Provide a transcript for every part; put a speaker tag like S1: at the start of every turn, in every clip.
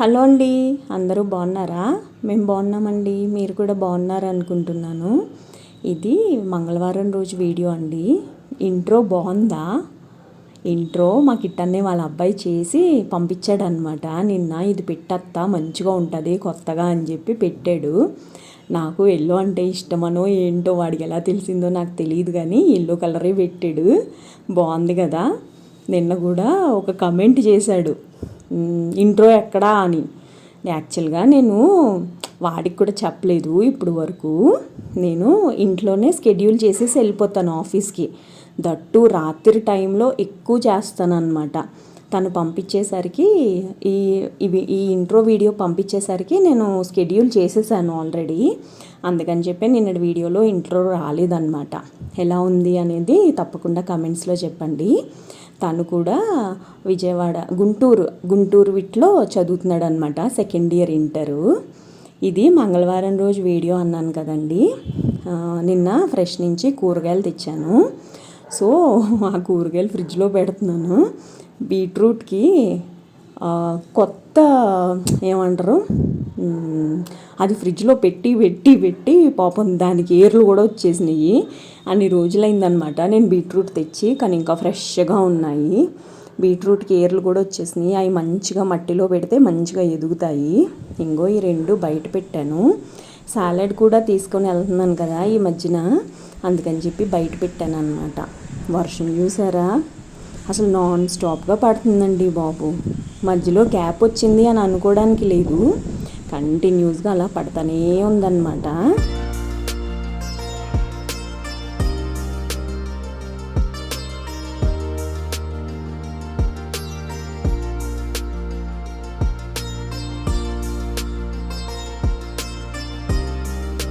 S1: Hello అండి అందరూ బాగున్నారా? మేము బాగున్నామండి మీరు కూడా బాగున్నారనుకుంటున్నాను ఇది మంగళవారం రోజు వీడియో అండి. ఇంట్రో బాగుందా? ఇంట్రో మా కిట్టన్నే వాళ్ళ అబ్బాయి చేసి పంపించాడనమాట నిన్న ఇది పెట్టత్తా మంచిగా ఉంటుంది కొత్తగా అని చెప్పి పెట్టాడు. నాకు ఎల్లో అంటే ఇష్టమనో ఏంటో వాడికి ఎలా తెలిసిందో నాకు తెలియదు కానీ ఎల్లో కలరే పెట్టాడు. బాగుంది కదా? నిన్న కూడా ఒక కమెంట్ చేశాడు. ఇంట్రో ఎక్కడా అని. యాక్చువల్గా నేను వాడికి కూడా చెప్పలేదు ఇప్పుడు వరకు. నేను ఇంట్లోనే స్కెడ్యూల్ చేసేసి వెళ్ళిపోతాను ఆఫీస్కి. దట్టు రాత్రి టైంలో ఎక్కువ చేస్తానన్నమాట. తను పంపించేసరికి ఈ ఇవి ఈ ఇంట్రో వీడియో పంపించేసరికి నేను స్కెడ్యూల్ చేసేసాను ఆల్రెడీ. అందుకని చెప్పి నిన్న వీడియోలో ఇంట్రో రాలేదన్నమాట. ఎలా ఉంది అనేది తప్పకుండా కమెంట్స్లో చెప్పండి. తను కూడా విజయవాడ గుంటూరు గుంటూరు విట్లో చదువుతున్నాడు అనమాట సెకండ్ ఇయర్ ఇంటరు ఇది మంగళవారం రోజు వీడియో అన్నాను కదండి. నిన్న ఫ్రెష్ నుంచి కూరగాయలు తెచ్చాను. సో ఆ కూరగాయలు ఫ్రిడ్జ్లో పెడుతున్నాను. బీట్రూట్కి కొత్త ఏమంటారు? అది ఫ్రిడ్జ్లో పెట్టి పెట్టి పెట్టి పాపం దానికి ఏర్లు కూడా వచ్చేసినాయి. అన్ని రోజులైందనమాట నేను బీట్రూట్ తెచ్చి కానీ ఇంకా ఫ్రెష్గా ఉన్నాయి. బీట్రూట్కి ఏర్లు కూడా వచ్చేసినాయి. అవి మంచిగా మట్టిలో పెడితే మంచిగా ఎదుగుతాయి. ఇంకో ఈ రెండు బయట పెట్టాను. సాలడ్ కూడా తీసుకొని వెళ్తున్నాను కదా ఈ మధ్యన. అందుకని చెప్పి బయట పెట్టాను అనమాట వర్షం చూసారా? అసలు నాన్ స్టాప్గా పడుతుందండి బాబు. మధ్యలో గ్యాప్ వచ్చింది అని అనుకోవడానికి లేదు. కంటిన్యూస్గా అలా పడతానే ఉందన్నమాట.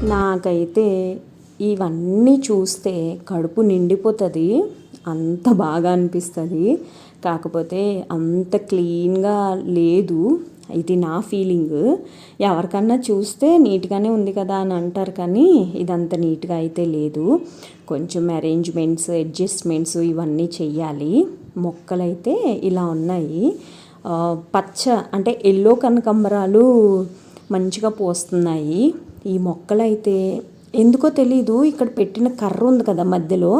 S1: నాకైతే ఇవన్నీ చూస్తే కడుపు నిండిపోతుంది. అంత బాగా అనిపిస్తుంది. కాకపోతే అంత క్లీన్గా లేదు. ఇది నా ఫీలింగ్. ఎవరికన్నా చూస్తే నీట్గానే ఉంది కదా అని అంటారు కానీ ఇదంత నీట్గా అయితే లేదు. కొంచెం అరేంజ్మెంట్స్ అడ్జస్ట్మెంట్స్ ఇవన్నీ చెయ్యాలి. మొక్కలైతే ఇలా ఉన్నాయి. పచ్చ అంటే ఎల్లో కనకంబరాలు మంచిగా పోస్తున్నాయి. ఈ మొక్కలైతే ఎందుకో తెలీదు. ఇక్కడ పెట్టిన కర్ర ఉంది కదా మధ్యలో.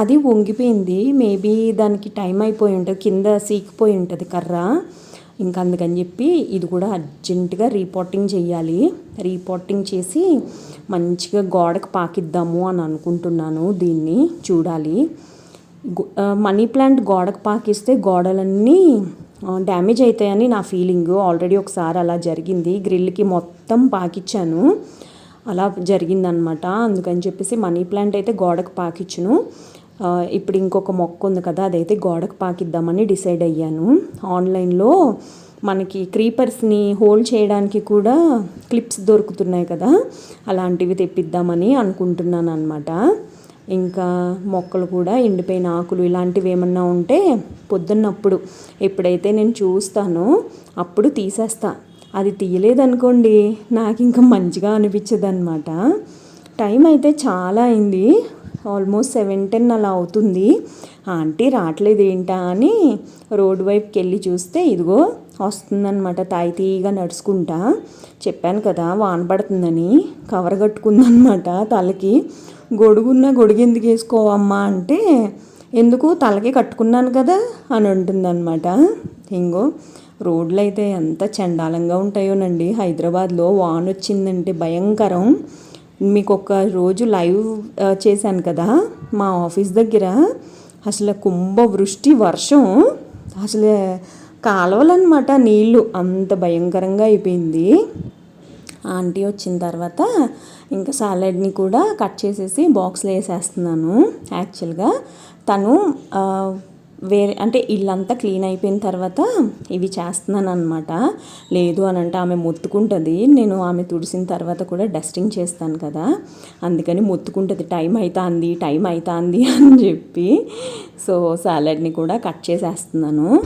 S1: అది వంగిపోయింది. మేబీ దానికి టైం అయిపోయి ఉంటుంది కింద సీకిపోయి ఉంటుంది కర్ర. ఇంకా అందుకని చెప్పి ఇది కూడా అర్జెంటుగా రీపోర్టింగ్ చేయాలి రీపోర్టింగ్ చేసి మంచిగా గోడకు పాకిద్దాము అని అనుకుంటున్నాను దీన్ని చూడాలి. మనీ ప్లాంట్ గోడకు పాకిస్తే గోడలన్నీ డ్యామేజ్ అవుతాయని నా ఫీలింగ్ ఆల్రెడీ ఒకసారి అలా జరిగింది. గ్రిల్కి మొత్తం పాకిచ్చాను. అలా జరిగిందనమాట. అందుకని చెప్పేసి మనీ ప్లాంట్ అయితే గోడకు పాకిచ్చును. ఇప్పుడు ఇంకొక మొక్క ఉంది కదా అదైతే గోడకు పాకిద్దామని డిసైడ్ అయ్యాను. ఆన్లైన్లో మనకి క్రీపర్స్ని హోల్డ్ చేయడానికి కూడా క్లిప్స్ దొరుకుతున్నాయి కదా అలాంటివి తెప్పిద్దామని అనుకుంటున్నాను అనమాట ఇంకా మొక్కలు కూడా ఎండిపోయిన ఆకులు ఇలాంటివి ఏమన్నా ఉంటే పొద్దున్నప్పుడు ఎప్పుడైతే నేను చూస్తానో అప్పుడు తీసేస్తా. అది తీయలేదనుకోండి నాకు ఇంకా మంచిగా అనిపించదన్నమాట. టైం అయితే చాలా అయింది. ఆల్మోస్ట్ సెవెన్ టెన్ అలా అవుతుంది. ఆంటీ రావట్లేదు ఏంటా? అని రోడ్ వైపుకి వెళ్ళి చూస్తే ఇదిగో వస్తుందనమాట తాయితీగా నడుచుకుంటా. చెప్పాను కదా వాన పడుతుందని కవర్ కట్టుకుందనమాట తలకి. గొడుగున్న గొడుగు ఎందుకు వేసుకోవమ్మా అంటే ఎందుకు? తలకి కట్టుకున్నాను కదా అని ఉంటుందన్నమాట ఇంగో రోడ్లు అయితే ఎంత చండాలంగా ఉంటాయోనండి. హైదరాబాద్లో వాన్ వచ్చిందంటే భయంకరం. మీకు ఒక రోజు లైవ్ చేశాను కదా మా ఆఫీస్ దగ్గర. అసలు కుంభ వృష్టి వర్షం. అసలు కాలువలన్నమాట నీళ్ళు అంత భయంకరంగా అయిపోయింది. ఆంటీ వచ్చిన తర్వాత ఇంకా సాలడ్ని కూడా కట్ చేసేసి బాక్స్లో వేసేస్తున్నాను యాక్చువల్గా. తను వేరే అంటే ఇల్లంతా క్లీన్ అయిపోయిన తర్వాత ఇవి చేస్తున్నాను అనమాట లేదు అని అంటే ఆమె మొత్తుకుంటుంది. నేను ఆమె తుడిసిన తర్వాత కూడా డస్టింగ్ చేస్తాను కదా. అందుకని మొత్తుకుంటుంది. టైం అవుతుంది టైం అవుతుంది అని చెప్పి సో సాలడ్ని కూడా కట్ చేసేస్తున్నాను.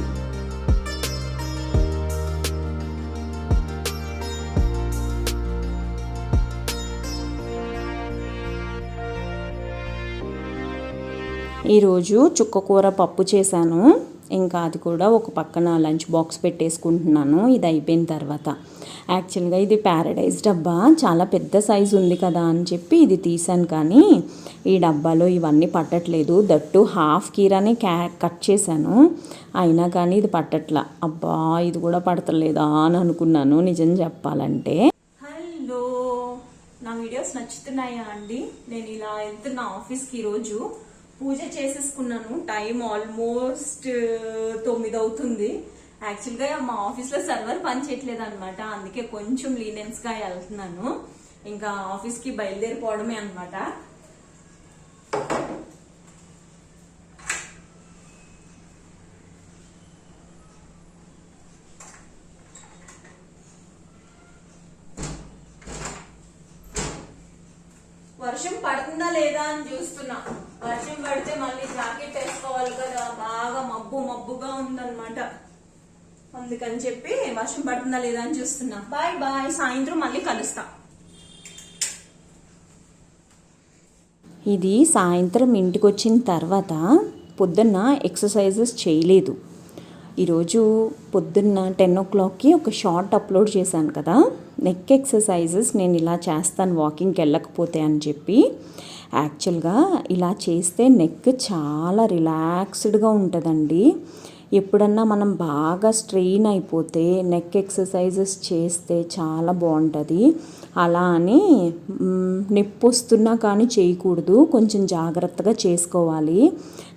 S1: ఈరోజు చుక్కకూర పప్పు చేశాను. ఇంకా అది కూడా ఒక పక్కన లంచ్ బాక్స్ పెట్టేసుకుంటున్నాను. ఇది అయిపోయిన తర్వాత. యాక్చువల్గా ఇది ప్యారడైజ్ డబ్బా. చాలా పెద్ద సైజు ఉంది కదా అని చెప్పి ఇది తీసాను కానీ ఈ డబ్బాలో ఇవన్నీ పట్టట్లేదు. దట్టు హాఫ్ కీరానే క్యా కట్ చేశాను. అయినా కానీ ఇది పట్టట్లా. అబ్బా ఇది కూడా పడతలేదా అని అనుకున్నాను. నిజం చెప్పాలంటే. హలో. నా వీడియోస్ నచ్చుతున్నాయా అండి? నేను ఇలా వెళ్తున్నా ఆఫీస్కి ఈరోజు పూజ చేసేసుకున్నాను. టైం ఆల్మోస్ట్ uh, తొమ్మిది అవుతుంది. యాక్చువల్గా మా ఆఫీస్లో సర్వర్ పని చేయట్లేదు అనమాట అందుకే కొంచెం లీనెన్స్గా వెళ్తున్నాను. ఇంకా ఆఫీస్కి బయలుదేరిపోవడమే అనమాట వర్షం పడుతుందా లేదా అని చూస్తున్నా. వర్షం పడితే మళ్ళీ జాకెట్ వేసుకోవాలి కదా. బాగా మబ్బు మబ్బుగా ఉందన్నమాట. అందుకని చెప్పి వర్షం పడుతుందా లేదా అని చూస్తున్నా. Bye bye. సాయంత్రం మళ్ళీ కలుస్తా. ఇది సాయంత్రం ఇంటికి వచ్చిన తర్వాత పొద్దున్న ఎక్సర్సైజెస్ చేయలేదు. ఈరోజు పొద్దున్న టెన్ ఓ క్లాక్కి ఒక షార్ట్ అప్లోడ్ చేశాను కదా. నెక్ ఎక్సర్సైజెస్ నేను ఇలా చేస్తాను వాకింగ్కి వెళ్ళకపోతే అని చెప్పి. యాక్చువల్గా ఇలా చేస్తే నెక్ చాలా రిలాక్స్డ్గా ఉంటుందండి. ఎప్పుడన్నా మనం బాగా స్ట్రెయిన్ అయిపోతే నెక్ ఎక్సర్సైజెస్ చేస్తే చాలా బాగుంటుంది. అలా అని నొప్పి వస్తున్నా కానీ చేయకూడదు. కొంచెం జాగ్రత్తగా చేసుకోవాలి.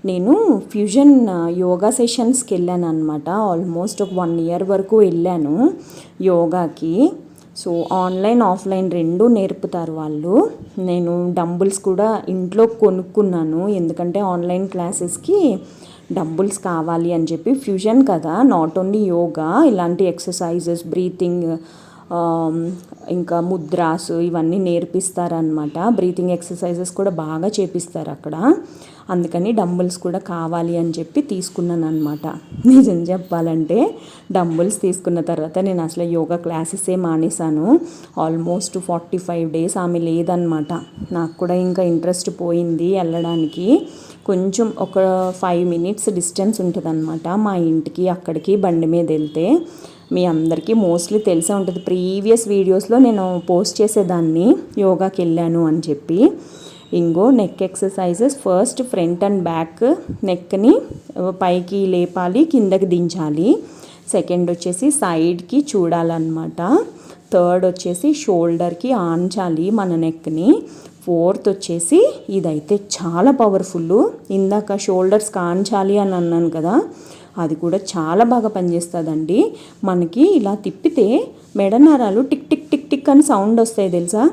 S1: నేను ఫ్యూజన్ యోగా సెషన్స్కి వెళ్ళాను అనమాట ఆల్మోస్ట్ ఒక వన్ ఇయర్ వరకు వెళ్ళాను యోగాకి. సో ఆన్లైన్ ఆఫ్లైన్ రెండు నేర్పుతారు వాళ్ళు. నేను డంబుల్స్ కూడా ఇంట్లో కొనుక్కున్నాను. ఎందుకంటే ఆన్లైన్ క్లాసెస్కి డంబుల్స్ కావాలి అని చెప్పి. ఫ్యూజన్ కదా నాట్ ఓన్లీ యోగా ఇలాంటి ఎక్సర్సైజెస్ బ్రీతింగ్ ఇంకా ముద్రాస్ ఇవన్నీ నేర్పిస్తారనమాట బ్రీతింగ్ ఎక్సర్సైజెస్ కూడా బాగా చేపిస్తారు అక్కడ. అందుకని డంబుల్స్ కూడా కావాలి అని చెప్పి తీసుకున్నాను అనమాట నిజం చెప్పాలంటే డంబుల్స్ తీసుకున్న తర్వాత నేను అసలు యోగా క్లాసెసే మానేశాను. ఆల్మోస్ట్ ఫార్టీ ఫైవ్ డేస్ ఆమె లేదనమాట నాకు కూడా ఇంకా ఇంట్రెస్ట్ పోయింది వెళ్ళడానికి. కొంచెం ఒక ఫైవ్ మినిట్స్ డిస్టెన్స్ ఉంటుందన్నమాట మా ఇంటికి అక్కడికి బండి మీద వెళ్తే. మీ అందరికీ మోస్ట్లీ తెలిసే ఉంటుంది. ప్రీవియస్ వీడియోస్లో నేను పోస్ట్ చేసేదాన్ని యోగాకి వెళ్ళాను అని చెప్పి. ఇంగో neck exercises first front and back నెక్ని పైకి లేపాలి కిందకి దించాలి. సెకండ్ వచ్చేసి సైడ్కి చూడాలన్నమాట. థర్డ్ వచ్చేసి షోల్డర్కి ఆంచాలి మన నెక్ని. ఫోర్త్ వచ్చేసి ఇదైతే చాలా పవర్ఫుల్ ఇందాక షోల్డర్స్ కాంచాలి అని అన్నాను కదా అది కూడా చాలా బాగా పనిచేస్తుందండి. మనకి ఇలా తిప్పితే మెడనరాలు టిక్ టిక్ టిక్ టిక్ అని సౌండ్ వస్తాయి తెలుసా?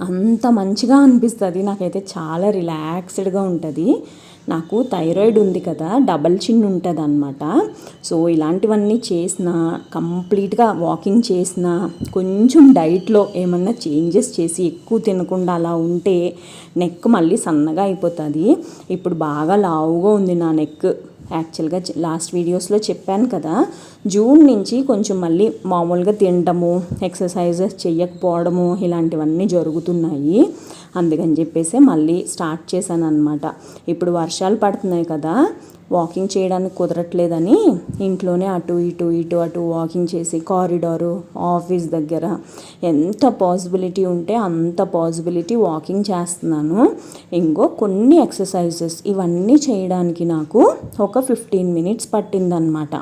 S1: అంత మంచిగా అనిపిస్తుంది. నాకైతే చాలా రిలాక్స్డ్గా ఉంటుంది. నాకు థైరాయిడ్ ఉంది కదా డబల్ చిన్ ఉంటుంది అనమాట సో ఇలాంటివన్నీ చేసిన కంప్లీట్గా వాకింగ్ చేసిన కొంచెం డైట్లో ఏమన్నా చేంజెస్ చేసి ఎక్కువ తినకుండా అలా ఉంటే నెక్ మళ్ళీ సన్నగా అయిపోతుంది. ఇప్పుడు బాగా లావుగా ఉంది నా నెక్. యాక్చువల్గా లాస్ట్ వీడియోస్లో చెప్పాను కదా జూన్ నుంచి కొంచెం మళ్ళీ మామూలుగా తినడము ఎక్సర్సైజెస్ చేయకపోవడము ఇలాంటివన్నీ జరుగుతున్నాయి. అందుకని చెప్పేసి మళ్ళీ స్టార్ట్ చేశాను అనమాట ఇప్పుడు వర్షాలు పడుతున్నాయి కదా వాకింగ్ చేయడానికి కుదరట్లేదని ఇంట్లోనే అటు ఇటు ఇటు అటు వాకింగ్ చేసి కారిడారు ఆఫీస్ దగ్గర ఎంత పాసిబిలిటీ ఉంటే అంత పాసిబిలిటీ వాకింగ్ చేస్తున్నాను. ఇంకో కొన్ని ఎక్సర్సైజెస్ ఇవన్నీ చేయడానికి నాకు ఒక ఫిఫ్టీన్ మినిట్స్ పట్టిందనమాట.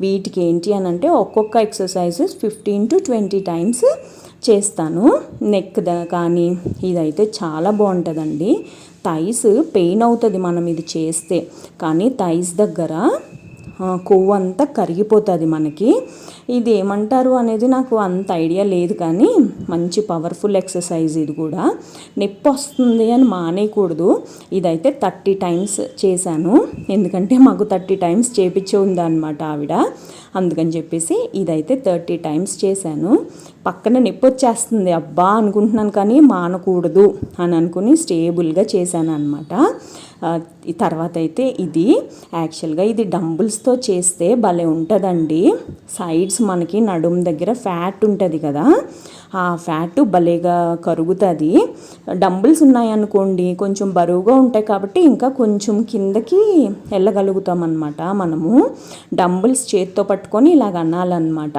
S1: వీటికి ఏంటి అని అంటే ఒక్కొక్క exercises fifteen to twenty times చేస్తాను. నెక్ ద కానీ ఇదైతే చాలా బాగుంటుందండి. థైస్ పెయిన్ అవుతుంది మనం ఇది చేస్తే. కానీ థైస్ దగ్గర కొవ్వు అంతా కరిగిపోతుంది మనకి. ఇది ఏమంటారు అనేది నాకు అంత ఐడియా లేదు కానీ మంచి పవర్ఫుల్ ఎక్సర్సైజ్ ఇది కూడా. నొప్పి వస్తుంది అని మానేయకూడదు. ఇదైతే థర్టీ టైమ్స్ చేశాను. ఎందుకంటే మాకు థర్టీ టైమ్స్ చేపించే ఉందన్నమాట ఆవిడ. అందుకని చెప్పేసి ఇదైతే థర్టీ టైమ్స్ చేశాను. పక్కన నొప్పి వచ్చేస్తుంది. అబ్బా అనుకుంటున్నాను కానీ మానకూడదు అని అనుకుని స్టేబుల్గా చేశాను అనమాట తర్వాత అయితే ఇది యాక్చువల్గా ఇది డంబుల్స్తో చేస్తే భలే ఉంటుందండి. సైడ్స్ మనకి నడుము దగ్గర ఫ్యాట్ ఉంటుంది కదా ఆ ఫ్యాట్ భలేగా కరుగుతుంది. డంబుల్స్ ఉన్నాయనుకోండి కొంచెం బరువుగా ఉంటాయి కాబట్టి ఇంకా కొంచెం కిందకి వెళ్ళగలుగుతాం అనమాట మనము. డంబుల్స్ చేత్తో పట్టుకొని ఇలాగ అనాలన్నమాట.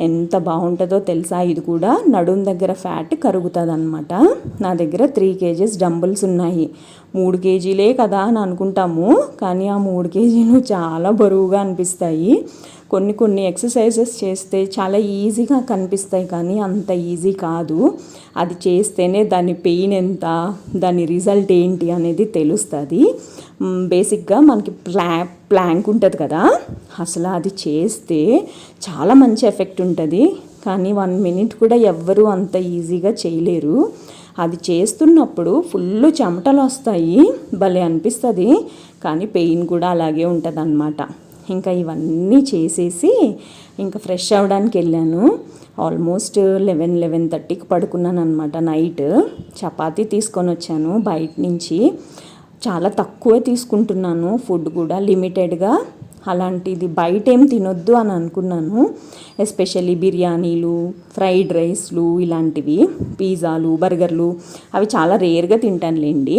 S1: ఎంత బాగుంటుందో తెలుసా? ఇది కూడా నడుం దగ్గర ఫ్యాట్ కరుగుతుంది అనమాట నా దగ్గర త్రీ కేజీస్ డంబుల్స్ ఉన్నాయి. మూడు కేజీలే కదా అని అనుకుంటాము. కానీ ఆ మూడు కేజీలు చాలా బరువుగా అనిపిస్తాయి. కొన్ని కొన్ని ఎక్సర్సైజెస్ చేస్తే చాలా ఈజీగా కనిపిస్తాయి కానీ అంత ఈజీ కాదు. అది చేస్తేనే దాని పెయిన్ ఎంత దాని రిజల్ట్ ఏంటి అనేది తెలుస్తుంది. బేసిక్గా మనకి ప్లా ప్లాంక్ ఉంటుంది కదా. అసలు అది చేస్తే చాలా మంచి ఎఫెక్ట్ ఉంటుంది. కానీ వన్ మినిట్ కూడా ఎవ్వరూ అంత ఈజీగా చేయలేరు. అది చేస్తున్నప్పుడు ఫుల్ చెమటలు వస్తాయి. భలే అనిపిస్తుంది. కానీ పెయిన్ కూడా అలాగే ఉంటుంది అన్నమాట ఇంకా ఇవన్నీ చేసేసి ఇంకా ఫ్రెష్ అవ్వడానికి వెళ్ళాను. ఆల్మోస్ట్ లెవెన్ లెవెన్ థర్టీకి పడుకున్నాను అనమాట నైట్. చపాతీ తీసుకొని వచ్చాను బయట నుంచి. చాలా తక్కువే తీసుకుంటున్నాను. ఫుడ్ కూడా లిమిటెడ్గా. అలాంటిది బయట ఏం తినొద్దు అని అనుకున్నాను. ఎస్పెషల్లీ బిర్యానీలు ఫ్రైడ్ రైస్లు ఇలాంటివి పిజ్జాలు బర్గర్లు అవి చాలా రేర్గా తింటానులేండి.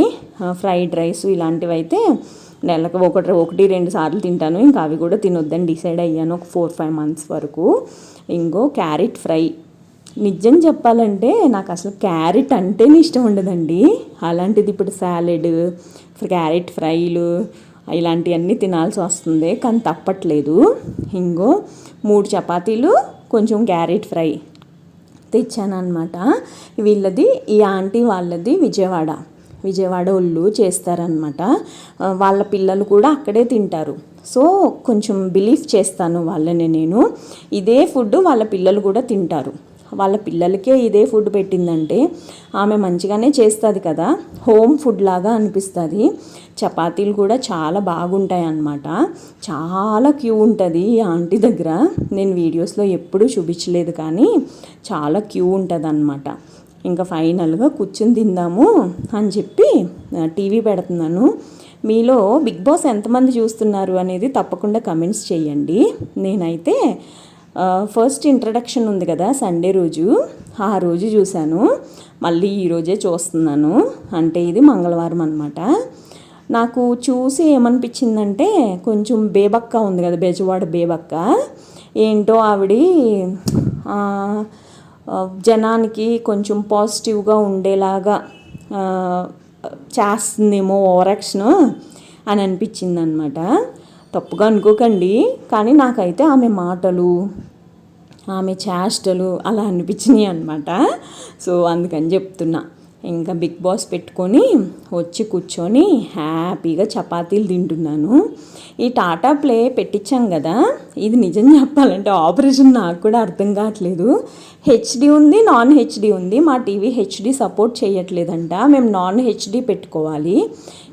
S1: ఫ్రైడ్ రైస్ ఇలాంటివి అయితే నెలకు ఒకటి ఒకటి రెండు సార్లు తింటాను. ఇంకా అవి కూడా తినొద్దని డిసైడ్ అయ్యాను ఒక ఫోర్ ఫైవ్ మంత్స్ వరకు. ఇంకో క్యారెట్ ఫ్రై. నిజం చెప్పాలంటే నాకు అసలు క్యారెట్ అంటేనే ఇష్టం ఉండదండి. అలాంటిది ఇప్పుడు సాలెడ్ క్యారెట్ ఫ్రైలు ఇలాంటివన్నీ తినాల్సి వస్తుంది. కానీ తప్పట్లేదు. ఇంకో మూడు చపాతీలు కొంచెం క్యారెట్ ఫ్రై తెచ్చాను అనమాట వీళ్ళది ఈ ఆంటీ వాళ్ళది విజయవాడ. విజయవాడ ఒళ్ళు చేస్తారనమాట వాళ్ళ పిల్లలు కూడా అక్కడే తింటారు. సో కొంచెం బిలీఫ్ చేస్తాను వాళ్ళని నేను. ఇదే ఫుడ్ వాళ్ళ పిల్లలు కూడా తింటారు. వాళ్ళ పిల్లలకే ఇదే ఫుడ్ పెట్టిందంటే ఆమె మంచిగానే చేస్తుంది కదా. హోమ్ ఫుడ్ లాగా అనిపిస్తుంది. చపాతీలు కూడా చాలా బాగుంటాయి అన్నమాట చాలా క్యూ ఉంటుంది ఈ ఆంటీ దగ్గర. నేను వీడియోస్లో ఎప్పుడూ చూపించలేదు కానీ చాలా క్యూ ఉంటుంది అనమాట ఇంకా ఫైనల్గా కూర్చుని తిందాము అని చెప్పి టీవీ పెడుతున్నాను. మీలో బిగ్ బాస్ ఎంతమంది చూస్తున్నారు అనేది తప్పకుండా కమెంట్స్ చేయండి. నేనైతే ఫస్ట్ ఇంట్రడక్షన్ ఉంది కదా సండే రోజు. ఆ రోజు చూశాను. మళ్ళీ ఈరోజే చూస్తున్నాను. అంటే ఇది మంగళవారం అనమాట నాకు చూసి ఏమనిపించిందంటే కొంచెం బేబక్క ఉంది కదా బెజవాడ బేబక్క. ఏంటో ఆవిడ జనానికి కొంచెం పాజిటివ్గా ఉండేలాగా చేస్తుందేమో ఓవరాక్షన్ అని అనిపించింది అనమాట తప్పుగా అనుకోకండి. కానీ నాకైతే ఆమె మాటలు ఆమె చేష్టలు అలా అనిపించినాయి అనమాట సో అందుకని చెప్తున్నా. ఇంకా బిగ్ బాస్ పెట్టుకొని వచ్చి కూర్చొని హ్యాపీగా చపాతీలు తింటున్నాను. ఈ టాటా ప్లే పెట్టించాం కదా ఇది నిజం చెప్పాలంటే ఆపరేషన్ నాకు కూడా అర్థం కావట్లేదు. హెచ్డి ఉంది నాన్ హెచ్డి ఉంది మా టీవీ హెచ్డి సపోర్ట్ చేయట్లేదంట. మేము నాన్ హెచ్డి పెట్టుకోవాలి.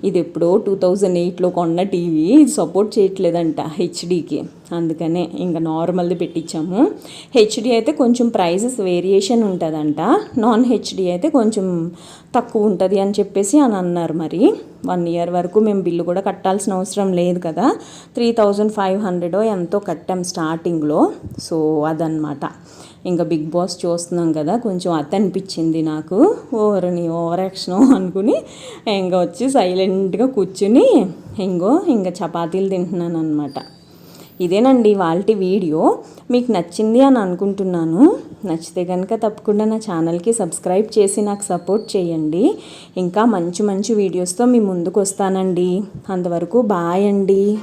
S1: ఇది ఎప్పుడో టూ థౌజండ్ ఎయిట్లో కొన్న టీవీ ఇది సపోర్ట్ చేయట్లేదంట హెచ్డికి. అందుకనే ఇంకా నార్మల్ది పెట్టించాము. హెచ్డి అయితే కొంచెం ప్రైజెస్ వేరియేషన్ ఉంటుందంట. నాన్ హెచ్డి అయితే కొంచెం తక్కువ ఉంటుంది అని చెప్పేసి అని అన్నారు మరి. వన్ ఇయర్ వరకు మేము బిల్లు కూడా కట్టాల్సిన అవసరం లేదు కదా. త్రీ థౌజండ్ ఫైవ్ హండ్రెడో ఎంతో కట్టాం స్టార్టింగ్లో. సో అదనమాట ఇంకా బిగ్ బాస్ చూస్తున్నాం కదా. కొంచెం అత అనిపించింది నాకు. ఓవరని ఓవర్ యాక్షన్ అనుకుని ఇంకా వచ్చి సైలెంట్గా కూర్చుని ఇంకో ఇంకా చపాతీలు తింటున్నాను అనమాట ఇదేనండి వాళ్ళ వీడియో. మీకు నచ్చింది అని అనుకుంటున్నాను. నచ్చితే కనుక తప్పకుండా నా ఛానల్కి సబ్స్క్రైబ్ చేసి నాకు సపోర్ట్ చేయండి. ఇంకా మంచి మంచి వీడియోస్తో మీ ముందుకు వస్తానండి అంతవరకు బాయ్ అండి.